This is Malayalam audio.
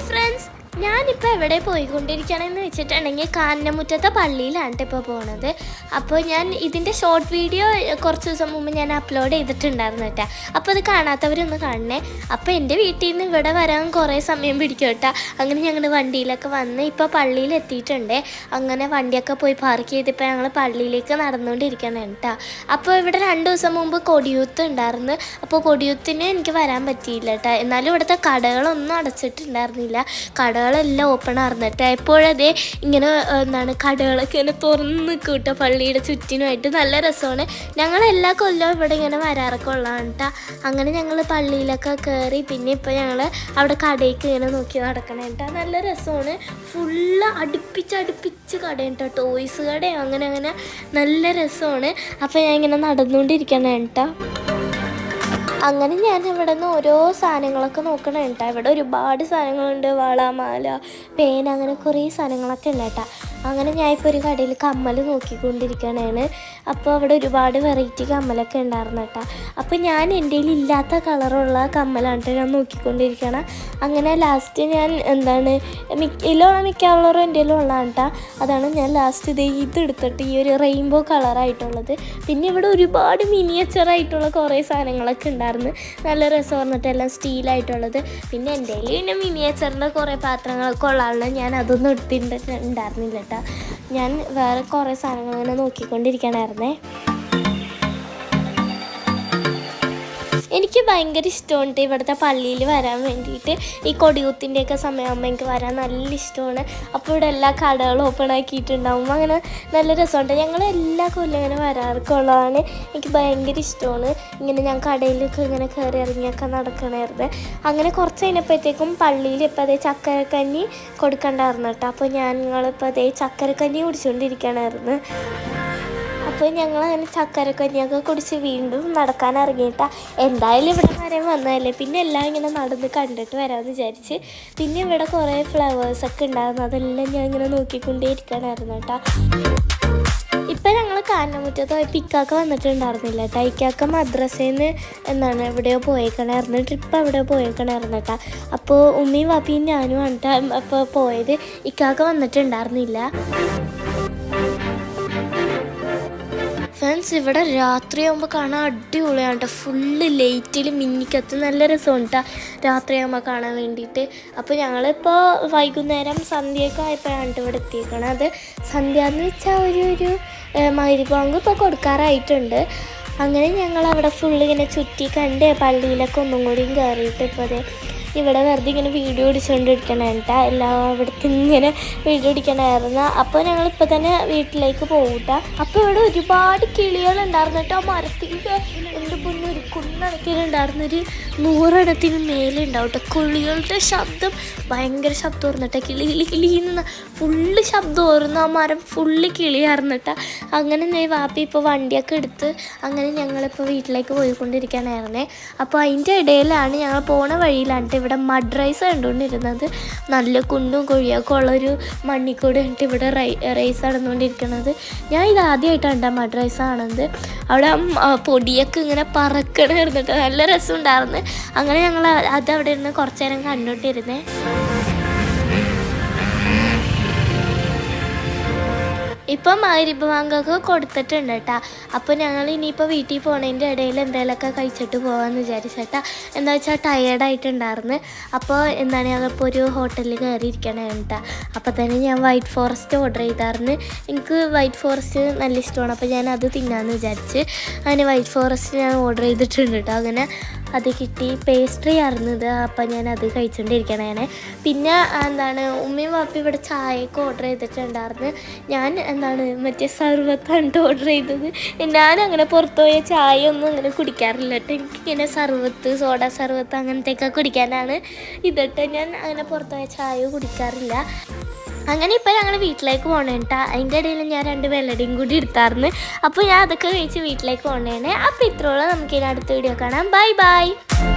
Friends. എവിടെ പോയിക്കൊണ്ടിരിക്കണമെന്ന് വെച്ചിട്ടുണ്ടെങ്കിൽ കാനമുറ്റത്തെ പള്ളിയിലാണ് ഇപ്പോൾ പോണത്. അപ്പോൾ ഞാൻ ഇതിന്റെ ഷോർട്ട് വീഡിയോ കുറച്ച് ദിവസം മുമ്പ് ഞാൻ അപ്ലോഡ് ചെയ്തിട്ടുണ്ടായിരുന്നു കേട്ടോ അപ്പോൾ അത് കാണാത്തവരൊന്ന് കാണണേ. അപ്പോൾ എന്റെ വീട്ടിൽ നിന്ന് ഇവിടെ വരാൻ കുറേ സമയം പിടിക്കും കേട്ടോ അങ്ങനെ ഞങ്ങൾ വണ്ടിയിലൊക്കെ വന്ന് ഇപ്പോൾ പള്ളിയിൽ എത്തിയിട്ടുണ്ട്. അങ്ങനെ വണ്ടിയൊക്കെ പോയി പാർക്ക് ചെയ്തിപ്പോൾ ഞങ്ങൾ പള്ളിയിലേക്ക് നടന്നുകൊണ്ടിരിക്കണം കേട്ടോ അപ്പോൾ ഇവിടെ രണ്ട് ദിവസം മുമ്പ് കൊടിയൂത്ത് ഉണ്ടായിരുന്നു. അപ്പോൾ കൊടിയൂത്തിന് എനിക്ക് വരാൻ പറ്റിയില്ല കേട്ടോ എന്നാലും ഇവിടുത്തെ കടകളൊന്നും അടച്ചിട്ടുണ്ടായിരുന്നില്ല. കടകളെല്ലാം ഓപ്പൺ ആർന്നിട്ട്. എപ്പോഴതേ ഇങ്ങനെ എന്താണ് കടകളൊക്കെ ഇങ്ങനെ തുറന്ന് നിൽക്കും കേട്ടോ പള്ളിയുടെ ചുറ്റിനുമായിട്ട്. നല്ല രസമാണ്. ഞങ്ങൾ എല്ലാ കൊല്ലവും ഇവിടെ ഇങ്ങനെ വരാറൊക്കെ ഉള്ളതാണ് കേട്ടോ അങ്ങനെ ഞങ്ങൾ പള്ളിയിലൊക്കെ കയറി പിന്നെ ഇപ്പോൾ ഞങ്ങൾ അവിടെ കടയ്ക്ക് ഇങ്ങനെ നോക്കി നടക്കണം കേട്ടോ നല്ല രസമാണ്. ഫുള്ള് അടുപ്പിച്ച് അടുപ്പിച്ച് കടയാണ് കേട്ടോ ടോയ്സ് കടയോ അങ്ങനെ അങ്ങനെ. നല്ല രസമാണ്. അപ്പോൾ ഞാൻ ഇങ്ങനെ നടന്നുകൊണ്ടിരിക്കണം കേട്ടോ അങ്ങനെ ഞാൻ ഇവിടെ നിന്ന് ഓരോ സാധനങ്ങളൊക്കെ നോക്കണം കേട്ടോ. ഇവിടെ ഒരുപാട് സാധനങ്ങളുണ്ട്. വള മാല പേന അങ്ങനെ കുറേ സാധനങ്ങളൊക്കെ ഉണ്ട് അങ്ങനെ ഞാൻ ഇപ്പോൾ ഒരു കടയിൽ കമ്മൽ നോക്കിക്കൊണ്ടിരിക്കണേണ്. അപ്പോൾ അവിടെ ഒരുപാട് വെറൈറ്റി കമ്മലൊക്കെ ഉണ്ടായിരുന്നു കേട്ടോ. അപ്പോൾ ഞാൻ എന്റെ ഇല്ലാത്ത കളറുള്ള കമ്മലാണ് ഞാൻ നോക്കിക്കൊണ്ടിരിക്കണം. അങ്ങനെ ലാസ്റ്റ് ഞാൻ എന്താണ് മിക്കയിലുള്ള കളറും എന്റെ ഉള്ളതാണ് കേട്ടോ. അതാണ് ഞാൻ ലാസ്റ്റ് ഇത് ഇതെടുത്തിട്ട് ഈ ഒരു റെയിൻബോ കളറായിട്ടുള്ളത് പിന്നെ ഇവിടെ ഒരുപാട് മിനിയേച്ചർ ആയിട്ടുള്ള കുറേ സാധനങ്ങളൊക്കെ ഉണ്ടായിരുന്നു. നല്ല രസം പറഞ്ഞിട്ട് എല്ലാം സ്റ്റീലായിട്ടുള്ളത് പിന്നെ എന്റെ പിന്നെ മിനിയേച്ചറിന്റെ കുറേ പാത്രങ്ങളൊക്കെ ഉള്ളതാണ് ഞാൻ അതൊന്നും എടുത്തിട്ടുണ്ടായിരുന്നില്ല കേട്ടോ. ഞാൻ വേറെ കുറേ സാധനങ്ങൾ ഇങ്ങനെ നോക്കിക്കൊണ്ടിരിക്കണമായിരുന്നേ എനിക്ക് ഭയങ്കര ഇഷ്ടമുണ്ട് ഇവിടുത്തെ പള്ളിയിൽ വരാൻ വേണ്ടിയിട്ട്. ഈ കൊടിയൂത്തിന്റെയൊക്കെ സമയമാകുമ്പോൾ എനിക്ക് വരാൻ നല്ല ഇഷ്ടമാണ്. അപ്പോൾ ഇവിടെ എല്ലാ കടകളും ഓപ്പൺ ആക്കിയിട്ടുണ്ടാവും. അങ്ങനെ നല്ല രസമുണ്ട്. ഞങ്ങൾ എല്ലാ കൊല്ലം ഇങ്ങനെ വരാറൊക്കെയുള്ളതാണ് എനിക്ക് ഭയങ്കര ഇഷ്ടമാണ്. ഇങ്ങനെ ഞാൻ കടയിലൊക്കെ ഇങ്ങനെ കയറി ഇറങ്ങിയൊക്കെ നടക്കണമായിരുന്നു അങ്ങനെ കുറച്ച് കഴിഞ്ഞപ്പോഴത്തേക്കും പള്ളിയിൽ ഇപ്പോൾ അതേ ചക്കരക്കഞ്ഞി കൊടുക്കണ്ടായിരുന്നു കേട്ടോ. അപ്പോൾ ഞങ്ങളിപ്പോൾ അതേ ചക്കരക്കഞ്ഞി കുടിച്ചുകൊണ്ടിരിക്കണമായിരുന്നു അപ്പോൾ ഞങ്ങൾ അങ്ങനെ ചക്കരക്കഞ്ഞിയൊക്കെ കുടിച്ച് വീണ്ടും നടക്കാൻ ഇറങ്ങിയിട്ടാ. എന്തായാലും ഇവിടെ വരെ വന്നതല്ലേ. പിന്നെ എല്ലാം ഇങ്ങനെ നടന്ന് കണ്ടിട്ട് വരാമെന്ന് വിചാരിച്ച്. പിന്നെ ഇവിടെ കുറേ ഫ്ലവേഴ്സൊക്കെ ഉണ്ടായിരുന്നു. അതെല്ലാം ഞാൻ ഇങ്ങനെ നോക്കിക്കൊണ്ടേ ഇരിക്കണമായിരുന്നു കേട്ടോ. ഇപ്പം ഞങ്ങൾ കാനമുറ്റത്ത് പോയപ്പോൾ ഇക്കാക്ക വന്നിട്ടുണ്ടായിരുന്നില്ല കേട്ടോ. ഇക്കാക്ക മദ്രസയിൽ നിന്ന് എന്താണ് എവിടെയോ പോയേക്കണായിരുന്നു. ട്രിപ്പ് എവിടെയോ പോയേക്കണായിരുന്നു കേട്ടോ. അപ്പോൾ ഉമ്മയും വാപ്പിയും ഞാനും ആണ് അപ്പോൾ പോയത്. ഇക്കാക്ക വന്നിട്ടുണ്ടായിരുന്നില്ല. ഫ്രണ്ട്സ് ഇവിടെ രാത്രിയാകുമ്പോൾ കാണാൻ അടിപൊളിയാണ് കേട്ടോ ഫുള്ള് ലൈറ്റിൽ മിന്നിക്കത്ത് നല്ല രസമാണ് കേട്ടോ രാത്രിയാകുമ്പോൾ കാണാൻ വേണ്ടിയിട്ട് അപ്പോൾ ഞങ്ങളിപ്പോൾ വൈകുന്നേരം സന്ധ്യയൊക്കെ ആയപ്പോഴാണ് ഇവിടെ എത്തിയേക്കണത് അത് സന്ധ്യ എന്ന് വെച്ചാൽ ഒരു ഒരു മരുഭാങ്ക് ഇപ്പോൾ കൊടുക്കാറായിട്ടുണ്ട്. അങ്ങനെ ഞങ്ങൾ അവിടെ ഫുള്ള് ഇങ്ങനെ ചുറ്റി കണ്ട് പള്ളിയിലൊക്കെ ഒന്നും കൂടിയും കയറിയിട്ട് ഇപ്പോൾ അതെ ഇവിടെ വെറുതെ ഇങ്ങനെ വീഡിയോ പിടിച്ചുകൊണ്ടിരിക്കണം കേട്ടോ എല്ലാം അവിടുത്തെ ഇങ്ങനെ വീഡിയോ അടിക്കണമായിരുന്നു അപ്പോൾ ഞങ്ങൾ ഇപ്പോൾ തന്നെ വീട്ടിലേക്ക് പോകൂട്ട അപ്പോൾ ഇവിടെ ഒരുപാട് കിളികളുണ്ടായിരുന്നു കേട്ടോ മരത്തിന്റെ എന്റെ പൊന്നു ഒരു കുന്നണക്കിലുണ്ടായിരുന്നൊരു നൂറെണ്ണത്തിന് മേലെ ഉണ്ടാവും കേട്ടോ കിളികളുടെ ശബ്ദം ഭയങ്കര ശബ്ദം കേട്ടോ കിളി കിളി കിളി നിന്ന് ഫുള്ള് ശബ്ദം ഓർന്നു ആ മരം ഫുള്ള് കിളിയായിരുന്നു കേട്ടോ അങ്ങനെ നേ വാപ്പി ഇപ്പോൾ വണ്ടിയൊക്കെ എടുത്ത് അങ്ങനെ ഞങ്ങളിപ്പോൾ വീട്ടിലേക്ക് പോയിക്കൊണ്ടിരിക്കാനായിരുന്നേ അപ്പോൾ അതിന്റെ ഇടയിലാണ് ഞങ്ങൾ പോണ വഴിയിലാണ് ഇവിടെ മഡ് റൈസ് കണ്ടുകൊണ്ടിരുന്നത്. നല്ല കുണ്ടും കുഴിയൊക്കെ ഉള്ളൊരു മണ്ണിക്കൂടെ കണ്ടിട്ട് ഇവിടെ റൈ റൈസ് നടന്നുകൊണ്ടിരിക്കുന്നത്. ഞാൻ ഇത് ആദ്യമായിട്ടാണ് മഡ് റൈസ് കാണുന്നത്. അവിടെ പൊടിയൊക്കെ ഇങ്ങനെ പറക്കണമായിരുന്നു ഇരുന്നിട്ട് നല്ല രസമുണ്ടായിരുന്നു. അങ്ങനെ ഞങ്ങൾ അത് അവിടെ ഇരുന്ന് കുറച്ചു നേരം കണ്ടോണ്ടിരുന്നേ ഇപ്പം മകരിബാങ്കൊക്കെ കൊടുത്തിട്ടുണ്ട് കേട്ടാ. അപ്പോൾ ഞങ്ങൾ ഇനിയിപ്പോൾ വീട്ടിൽ പോണതിന്റെ ഇടയിൽ എന്തെങ്കിലുമൊക്കെ കഴിച്ചിട്ട് പോകാമെന്ന് വിചാരിച്ചേട്ടാ. എന്താ വെച്ചാൽ ടയേർഡായിട്ടുണ്ടായിരുന്നു അപ്പോൾ എന്താണ് ഞങ്ങളിപ്പോൾ ഒരു ഹോട്ടലിൽ കയറി കേട്ടോ കേട്ടാ. അപ്പോൾ തന്നെ ഞാൻ വൈറ്റ് ഫോറസ്റ്റ് ഓർഡർ ചെയ്തായിരുന്നു. എനിക്ക് വൈറ്റ് ഫോറസ്റ്റ് നല്ല ഇഷ്ടമാണ്. അപ്പോൾ ഞാൻ അത് തിന്നാമെന്ന് വിചാരിച്ച് അങ്ങനെ വൈറ്റ് ഫോറസ്റ്റ് ഞാൻ ഓർഡർ ചെയ്തിട്ടുണ്ട് കേട്ടോ. അങ്ങനെ അത് കിട്ടി പേസ്ട്രി ആയിരുന്നത്. അപ്പം ഞാൻ അത് കഴിച്ചുകൊണ്ടിരിക്കണേനെ പിന്നെ എന്താണ് ഉമ്മയും വാപ്പി ഇവിടെ ചായയൊക്കെ ഓർഡർ ചെയ്തിട്ടുണ്ടായിരുന്നു. ഞാൻ എന്താണ് മറ്റേ സർവത്താണ് ഓർഡർ ചെയ്തത്. ഞാൻ അങ്ങനെ പുറത്ത് പോയ ചായ ഒന്നും അങ്ങനെ കുടിക്കാറില്ല കേട്ടോ. എനിക്കിങ്ങനെ സർവത്ത് സോഡ സർവത്ത് അങ്ങനത്തെയൊക്കെ കുടിക്കാനാണ് ഇതിട്ട് ഞാൻ അങ്ങനെ പുറത്ത് പോയ ചായ കുടിക്കാറില്ല. അങ്ങനെ ഇപ്പോൾ ഞങ്ങൾ വീട്ടിലേക്ക് പോകണേ കേട്ടോ അതിന്റെ ഇടയിൽ ഞാൻ രണ്ട് വെള്ളടിയും കൂടി എടുത്തായിരുന്നു അപ്പോൾ ഞാൻ അതൊക്കെ കഴിച്ച് വീട്ടിലേക്ക് പോകണേനെ അപ്പോൾ ഇത്രയോളം നമുക്ക് ഇനി അടുത്ത വീഡിയോ കാണാം. Bye bye